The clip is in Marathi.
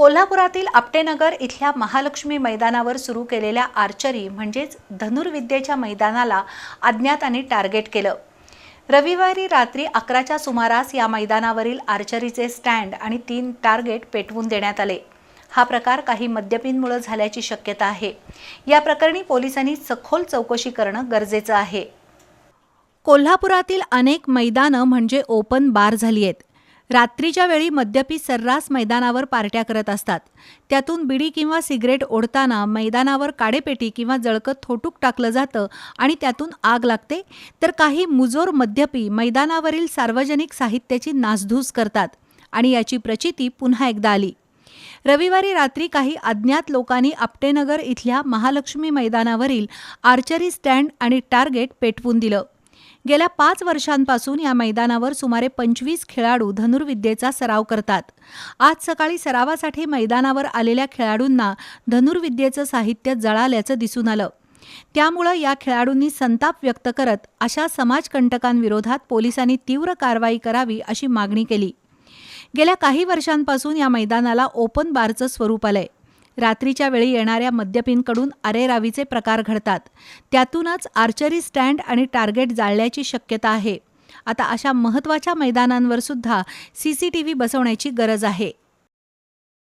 कोल्हापुरातील आपटेनगर इथल्या महालक्ष्मी मैदानावर सुरू केलेल्या आर्चरी म्हणजेच धनुर्विद्येच्या मैदानाला अज्ञातांनी टार्गेट केलं. रविवारी रात्री अकराच्या सुमारास या मैदानावरील आर्चरीचे स्टँड आणि तीन टार्गेट पेटवून देण्यात आले. हा प्रकार काही मद्यपींमुळे झाल्याची शक्यता आहे. या प्रकरणी पोलिसांनी सखोल चौकशी करणं गरजेचं आहे. कोल्हापुरातील अनेक मैदानं म्हणजे ओपन बार झाली आहेत. रात्रीच्या वेळी मद्यपी सर्रास मैदानावर पार्ट्या करत असतात. त्यातून बिडी किंवा सिगरेट ओढताना मैदानावर काडेपेटी किंवा जळकत थोटूक टाकलं जातं आणि त्यातून आग लागते. तर काही मुजोर मद्यपी मैदानावरील सार्वजनिक साहित्याची नासधूस करतात आणि याची प्रचिती पुन्हा एकदा आली. रविवारी रात्री काही अज्ञात लोकांनी आपटेनगर इथल्या महालक्ष्मी मैदानावरील आर्चरी स्टँड आणि टार्गेट पेटवून दिलं. गेल्या पाच वर्षांपासून या मैदानावर सुमारे पंचवीस खेळाडू धनुर्विद्येचा सराव करतात. आज सकाळी सरावासाठी मैदानावर आलेल्या खेळाडूंना धनुर्विद्येचं साहित्य जळाल्याचं दिसून आलं. त्यामुळं या खेळाडूंनी संताप व्यक्त करत अशा समाजकंटकांविरोधात पोलिसांनी तीव्र कारवाई करावी अशी मागणी केली. गेल्या काही वर्षांपासून या मैदानाला ओपन बारचं स्वरूप आलंय. रात्रीच्या वेळी येणाऱ्या मद्यपींकडून अरेरावीचे प्रकार घडतात. त्यातूनच आर्चरी स्टँड आणि टार्गेट जाळल्याची शक्यता आहे. आता अशा महत्त्वाच्या मैदानांवर सुद्धा व्ही बसवण्याची गरज आहे.